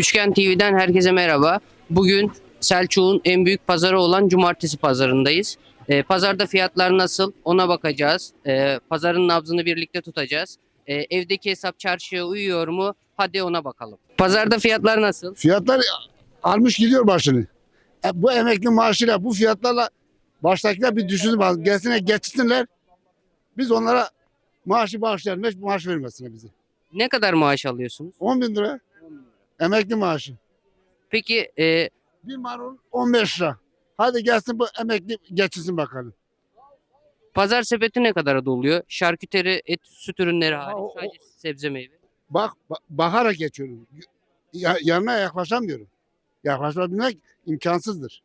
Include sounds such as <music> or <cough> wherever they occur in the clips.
Üçgen TV'den herkese merhaba. Bugün Selçuk'un en büyük pazarı olan Cumartesi pazarındayız. Ee, pazarda fiyatlar nasıl ona bakacağız. Ee, pazarın nabzını birlikte tutacağız. Ee, evdeki hesap çarşıya uyuyor mu? Hadi ona bakalım. Pazarda fiyatlar nasıl? Fiyatlar almış gidiyor başını. E, bu emekli maaşıyla bu fiyatlarla baştakiler bir düşünsün. Gelsinler geçsinler. Biz onlara maaşı bağışlayalım. Maaş vermesinler bize. Ne kadar maaş alıyorsunuz? 10 bin lira emekli maaşı. Peki e, Bir marul 15 lira. Hadi gelsin bu emekli geçsin bakalım. pazar sepeti ne kadara doluyor? Şarküteri, et, süt ürünleri hariç. o- o- Sadece sebze meyve. Bak, ba- bakarak geçiyorum. Ya, yanına yaklaşamıyorum. Yaklaşabilmek imkansızdır.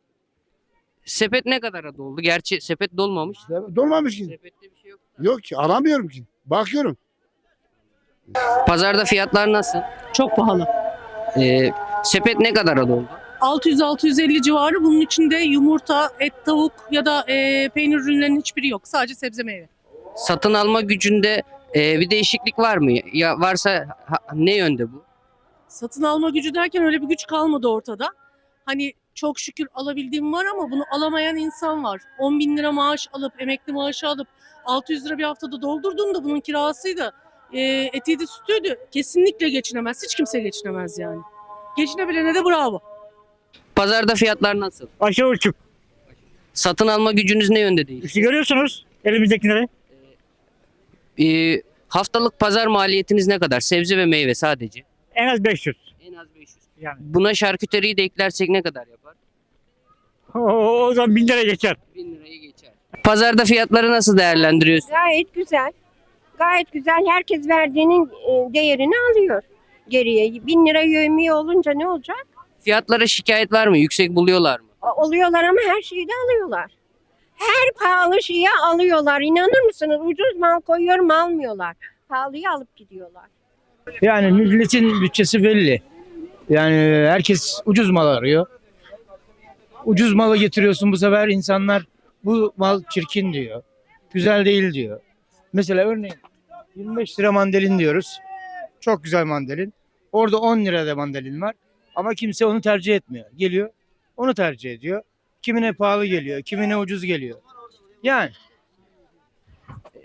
Sepet ne kadara doldu? Gerçi sepet dolmamış. Dolmamış ki. Sepette bir şey yok. Yok ki alamıyorum ki. Bakıyorum. Pazarda fiyatlar nasıl? Çok pahalı. Ee, sepet ne kadara doldu? 600-650 civarı bunun içinde yumurta, et, tavuk ya da e, peynir ürünlerinin hiçbiri yok. Sadece sebze meyve. Satın alma gücünde e, bir değişiklik var mı? Ya varsa ha- ne yönde bu? Satın alma gücü derken öyle bir güç kalmadı ortada. Hani çok şükür alabildiğim var ama bunu alamayan insan var. 10 bin lira maaş alıp, emekli maaşı alıp 600 lira bir haftada doldurduğunda bunun kirasıydı, e, etiydi, sütüydü. Kesinlikle geçinemez. Hiç kimse geçinemez yani. Geçinebilene de bravo. Pazarda fiyatlar nasıl? Aşağı uçuk. Satın alma gücünüz ne yönde değil? İşte görüyorsunuz elimizdekileri. Ee, haftalık pazar maliyetiniz ne kadar? Sebze ve meyve sadece. En az 500. En az 500. Yani. Buna şarküteriyi de eklersek ne kadar yapar? O, o zaman 1000 lira geçer. 1000 lirayı geçer. Pazarda fiyatları nasıl değerlendiriyorsun? Gayet güzel. Gayet güzel. Herkes verdiğinin e, değerini alıyor geriye. Bin lira yövmiye olunca ne olacak? Fiyatlara şikayet var mı? Yüksek buluyorlar mı? O- Oluyorlar ama her şeyi de alıyorlar. Her pahalı şeyi alıyorlar. İnanır mısınız? Ucuz mal koyuyorum almıyorlar. Pahalıyı alıp gidiyorlar. Yani milletin bütçesi belli. Yani herkes ucuz mal arıyor. Ucuz malı getiriyorsun bu sefer insanlar bu mal çirkin diyor. Güzel değil diyor. Mesela örneğin 25 lira mandalin diyoruz. Çok güzel mandalin. Orada 10 lirada mandalin var. Ama kimse onu tercih etmiyor. Geliyor onu tercih ediyor. Kimine pahalı geliyor, kimine ucuz geliyor. Yani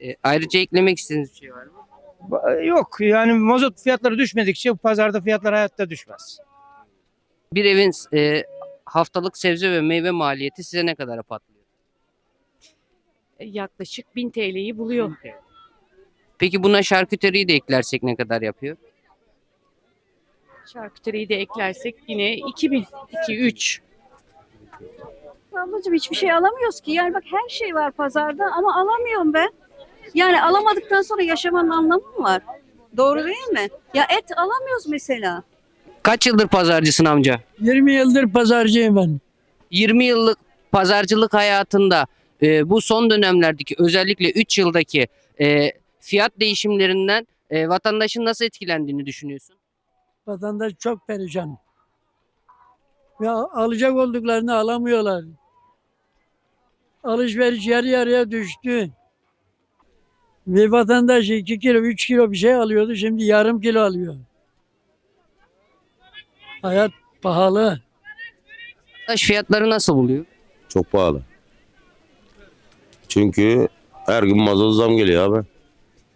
Ee, ayrıca eklemek istediğiniz bir şey var mı? ba- yok yani mazot fiyatları düşmedikçe pazarda fiyatlar hayatta düşmez. Bir evin e, haftalık sebze ve meyve maliyeti size ne kadara patlıyor? Yaklaşık 1000 TL'yi buluyor. Peki buna şarküteriyi de eklersek ne kadar yapıyor? Şarküteriyi de eklersek yine 2000, 2 3. Ablacığım hiçbir şey alamıyoruz ki. Yani bak her şey var pazarda ama alamıyorum ben. Yani alamadıktan sonra yaşamanın anlamı mı var? Doğru değil mi? Ya et alamıyoruz mesela. Kaç yıldır pazarcısın amca? 20 yıldır pazarcıyım ben. 20 yıllık pazarcılık hayatında e, bu son dönemlerdeki özellikle 3 yıldaki e, fiyat değişimlerinden e, vatandaşın nasıl etkilendiğini düşünüyorsun? Vatandaş çok perişan. Ya alacak olduklarını alamıyorlar. Alışveriş yarı yarıya düştü. Bir vatandaş 2 kilo, 3 kilo bir şey alıyordu. Şimdi yarım kilo alıyor. Hayat pahalı. Vatandaş fiyatları nasıl buluyor? Çok pahalı. Çünkü her gün mazot zam geliyor abi.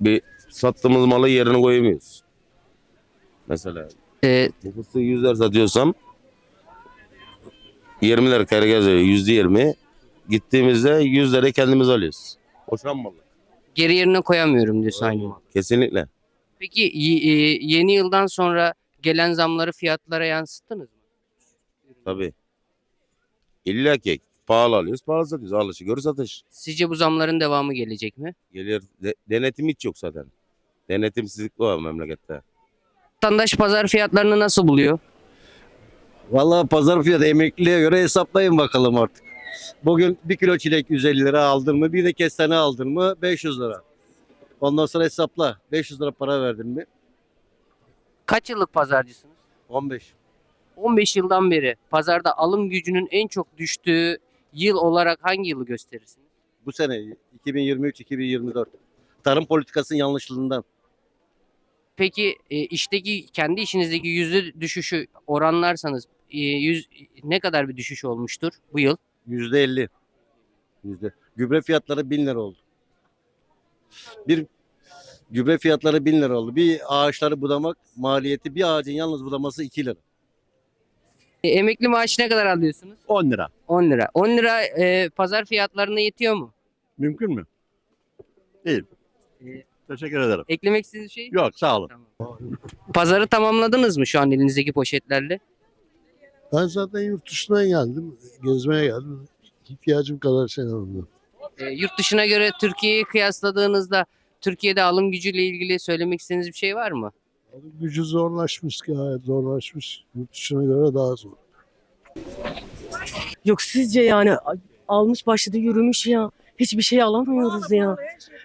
Bir sattığımız malı yerine koyamıyoruz. Mesela E, bu fıstığı 100 lira satıyorsam 20 lira kere geziyor. Yüzde 20. Gittiğimizde 100 lira kendimiz alıyoruz. Boşan malı. geri yerine koyamıyorum diyorsun aynı mal. Kesinlikle. Peki y- e, yeni yıldan sonra gelen zamları fiyatlara yansıttınız mı? Tabii. İlla ki pahalı alıyoruz, pahalı satıyoruz. Alışı görü satış. Sizce bu zamların devamı gelecek mi? Geliyor. De- denetim hiç yok zaten. Denetimsizlik var memlekette. Vatandaş pazar fiyatlarını nasıl buluyor? Vallahi pazar fiyatı emekliliğe göre hesaplayın bakalım artık. Bugün bir kilo çilek 150 lira aldın mı? Bir de kestane aldın mı? 500 lira. Ondan sonra hesapla. 500 lira para verdin mi? Kaç yıllık pazarcısınız? 15. 15 yıldan beri pazarda alım gücünün en çok düştüğü yıl olarak hangi yılı gösterirsiniz? Bu sene 2023-2024. Tarım politikasının yanlışlığından. Peki e, işteki kendi işinizdeki yüzde düşüşü oranlarsanız e, yüz, ne kadar bir düşüş olmuştur bu yıl? Yüzde elli. Yüzde. Gübre fiyatları bin lira oldu. Bir gübre fiyatları bin lira oldu. Bir ağaçları budamak maliyeti bir ağacın yalnız budaması iki lira. E, emekli maaşı ne kadar alıyorsunuz? 10 lira. 10 lira. 10 lira e, pazar fiyatlarına yetiyor mu? Mümkün mü? Değil. Ee, Teşekkür ederim. Eklemek istediğiniz şey? Yok sağ olun. Pazarı tamamladınız mı şu an elinizdeki poşetlerle? Ben zaten yurt dışından geldim. Gezmeye geldim. İhtiyacım kadar şey aldım. E, yurt dışına göre Türkiye'yi kıyasladığınızda Türkiye'de alım gücüyle ilgili söylemek istediğiniz bir şey var mı? Gücü zorlaşmış gayet zorlaşmış. Yurt dışına göre daha zor. Yok sizce yani almış başladı yürümüş ya. Hiçbir şey alamıyoruz ya.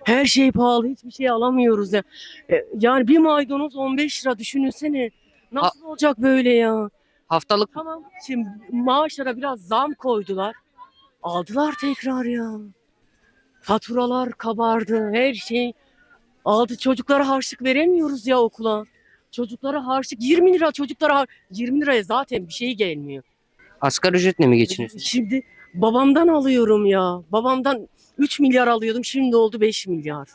Her şey pahalı hiçbir şey alamıyoruz ya. E, Yani bir maydanoz 15 lira düşünsene. Nasıl olacak böyle ya? Haftalık Tamam şimdi maaşlara biraz zam koydular. Aldılar tekrar ya. Faturalar kabardı her şey. Aldı çocuklara harçlık veremiyoruz ya okula. Çocuklara harçlık 20 lira çocuklara har- 20 liraya zaten bir şey gelmiyor. asgari ücretle mi geçiniyorsunuz? Şimdi babamdan alıyorum ya. Babamdan 3 milyar alıyordum şimdi oldu 5 milyar.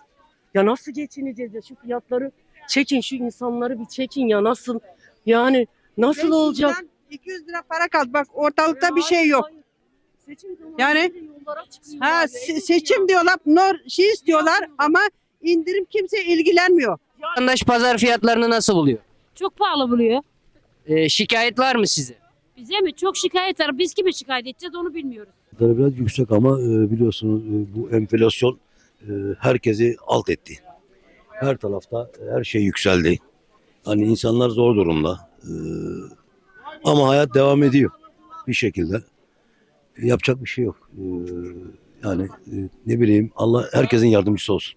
Ya nasıl geçineceğiz ya şu fiyatları çekin şu insanları bir çekin ya nasıl yani nasıl olacak? 200 lira para kaldı. Bak ortalıkta bir şey yok. Hayır. Seçim zamanı Yani- yollara Ha ya. se- seçim diyorlar, nor şey istiyorlar ama indirim kimse ilgilenmiyor. Vatandaş pazar fiyatlarını nasıl buluyor? Çok pahalı buluyor. E, şikayet var mı size? Bize mi? Çok şikayet var. Biz kimi şikayet edeceğiz onu bilmiyoruz. Biraz yüksek ama e, biliyorsunuz e, bu enflasyon e, herkesi alt etti. Her tarafta her şey yükseldi. Hani insanlar zor durumda. E, ama hayat devam ediyor bir şekilde. Yapacak bir şey yok. E, yani e, ne bileyim Allah herkesin yardımcısı olsun.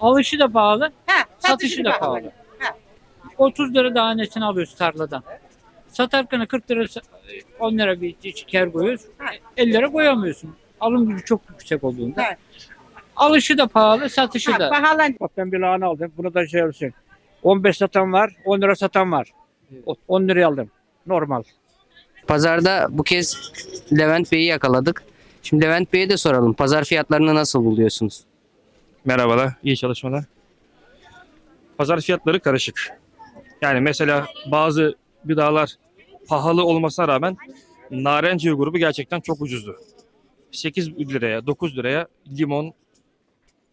Alışı da pahalı, satışı da pahalı. 30 lira tanesini alıyoruz tarladan. Satarken 40 lira, 10 lira bir kar koyuyoruz. 50 lira koyamıyorsun. Alım gücü çok yüksek olduğunda. Evet. Alışı da pahalı, satışı da. Pahalı. Bak ben bir lahana aldım. Bunu da şey olsun. 15 satan var, 10 lira satan var. O- 10 liraya aldım. Normal. Pazarda bu kez Levent Bey'i yakaladık. Şimdi Levent Bey'e de soralım. Pazar fiyatlarını nasıl buluyorsunuz? Merhabalar, iyi çalışmalar. Pazar fiyatları karışık. Yani mesela bazı gıdalar pahalı olmasına rağmen narenciye grubu gerçekten çok ucuzdu. 8 liraya, 9 liraya limon,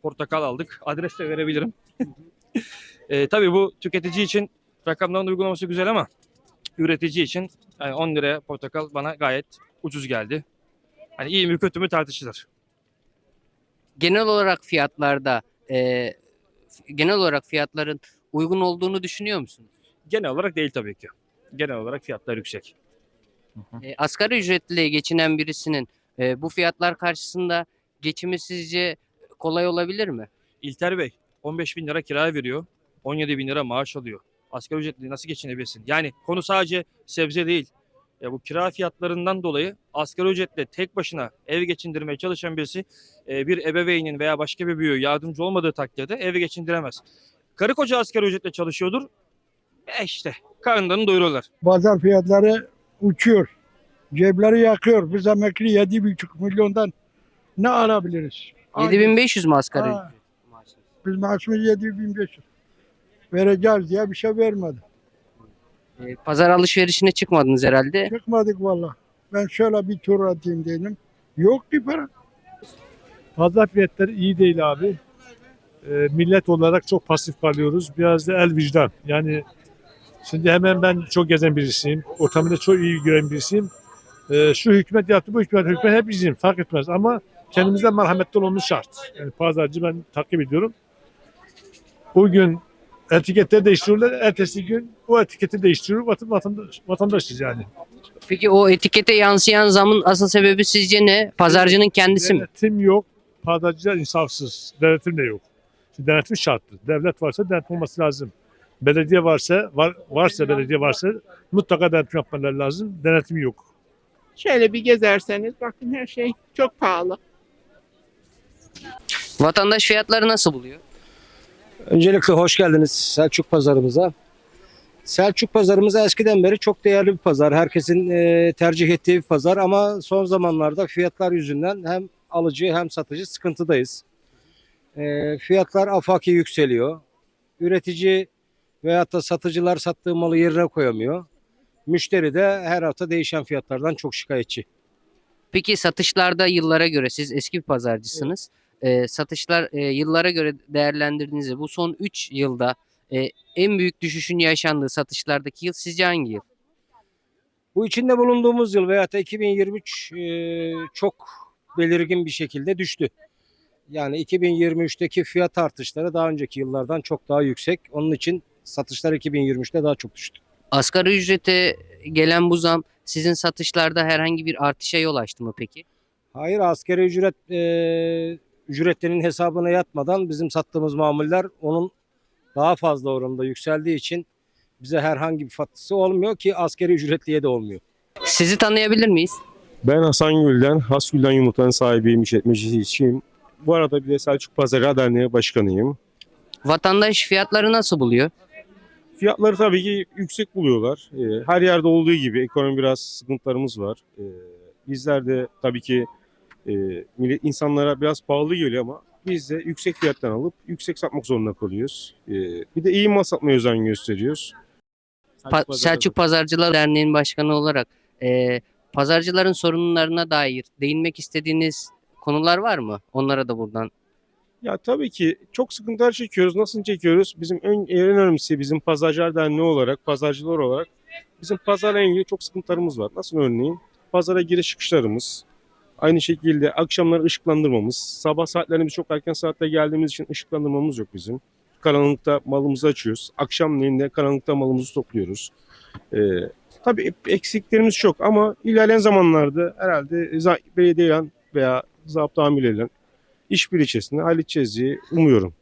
portakal aldık. Adres de verebilirim. <laughs> e, tabii bu tüketici için rakamların uygulaması güzel ama üretici için yani 10 liraya portakal bana gayet ucuz geldi. Hani iyi mi kötü mü tartışılır. Genel olarak fiyatlarda e, genel olarak fiyatların uygun olduğunu düşünüyor musunuz? Genel olarak değil tabii ki. Genel olarak fiyatlar yüksek. E, asgari ücretle geçinen birisinin e, bu fiyatlar karşısında geçimi sizce kolay olabilir mi? İlter Bey 15 bin lira kira veriyor. 17 bin lira maaş alıyor. Asgari ücretle nasıl geçinebilirsin? Yani konu sadece sebze değil. Ya bu kira fiyatlarından dolayı asgari ücretle tek başına ev geçindirmeye çalışan birisi e, bir ebeveynin veya başka bir büyüğü yardımcı olmadığı takdirde ev geçindiremez. Karı koca asgari ücretle çalışıyordur. E işte karınlarını doyuruyorlar. Pazar fiyatları uçuyor. Cepleri yakıyor. Biz emekli 7,5 milyondan ne alabiliriz? 7500 mü asgari Ha. ücret? Biz maaşımız 7500. Vereceğiz diye bir şey vermedi. E, pazar alışverişine çıkmadınız herhalde. Çıkmadık valla. Ben şöyle bir tur atayım dedim. Yok bir para. Pazar fiyatları iyi değil abi. Ee, millet olarak çok pasif kalıyoruz. Biraz da el vicdan. Yani şimdi hemen ben çok gezen birisiyim. Ortamında çok iyi gören birisiyim. Ee, şu hükümet yaptı, bu hükümet, hükümet hep bizim. Fark etmez ama kendimizden merhametli olmamız şart. Yani pazarcı ben takip ediyorum. Bugün etiketleri değiştiriyorlar. Ertesi gün o etiketi değiştiriyor. Vatan, vatandaş, vatandaşız yani. Peki o etikete yansıyan zamın asıl sebebi sizce ne? Pazarcının kendisi mi? Denetim yok. Pazarcılar insafsız. Denetim de yok. Şimdi denetim şarttır. Devlet varsa denetim olması lazım. Belediye varsa, var, varsa belediye varsa mutlaka denetim yapmaları lazım. Denetim yok. Şöyle bir gezerseniz bakın her şey çok pahalı. Vatandaş fiyatları nasıl buluyor? Öncelikle hoş geldiniz Selçuk pazarımıza. Selçuk pazarımız eskiden beri çok değerli bir pazar. Herkesin e, tercih ettiği bir pazar ama son zamanlarda fiyatlar yüzünden hem alıcı hem satıcı sıkıntıdayız. E, fiyatlar afaki yükseliyor. Üretici veyahut da satıcılar sattığı malı yerine koyamıyor. Müşteri de her hafta değişen fiyatlardan çok şikayetçi. Peki satışlarda yıllara göre siz eski bir pazarcısınız. Ee, satışlar e, yıllara göre değerlendirdiğinizde bu son 3 yılda e, en büyük düşüşün yaşandığı satışlardaki yıl sizce hangi yıl? Bu içinde bulunduğumuz yıl da 2023 e, çok belirgin bir şekilde düştü. Yani 2023'teki fiyat artışları daha önceki yıllardan çok daha yüksek. Onun için satışlar 2023'te daha çok düştü. Asgari ücrete gelen bu zam sizin satışlarda herhangi bir artışa yol açtı mı peki? Hayır askeri ücret e, ücretlerinin hesabına yatmadan bizim sattığımız mamuller onun daha fazla oranda yükseldiği için bize herhangi bir faturası olmuyor ki askeri ücretliye de olmuyor. Sizi tanıyabilir miyiz? Ben Hasan Gül'den, Hasgül'den Yumurtanın sahibiyim, işletmecisiyim. Bu arada bir de Selçuk Pazarı Derneği Başkanıyım. Vatandaş fiyatları nasıl buluyor? Fiyatları tabii ki yüksek buluyorlar. Ee, Her yerde olduğu gibi ekonomi biraz sıkıntılarımız var. Ee, Bizler de tabii ki e, insanlara biraz pahalı geliyor ama biz de yüksek fiyattan alıp yüksek satmak zorunda kalıyoruz. Ee, Bir de iyi mal satmaya özen gösteriyoruz. Pa- Selçuk Pazarcılar Derneği'nin başkanı olarak e, pazarcıların sorunlarına dair değinmek istediğiniz konular var mı? Onlara da buradan. Ya tabii ki çok sıkıntılar çekiyoruz. Nasıl çekiyoruz? Bizim en, en önemlisi bizim pazarcılar derneği olarak, pazarcılar olarak bizim pazarla ilgili çok sıkıntılarımız var. Nasıl örneğin? Pazara giriş çıkışlarımız, aynı şekilde akşamları ışıklandırmamız, sabah saatlerinde biz çok erken saatte geldiğimiz için ışıklandırmamız yok bizim. Karanlıkta malımızı açıyoruz. Akşamleyin de karanlıkta malımızı topluyoruz. Ee, tabii eksiklerimiz çok ama ilerleyen zamanlarda herhalde belediyeyle veya zabıta amirleriyle işbirliği içerisinde halledeceğiz diye umuyorum.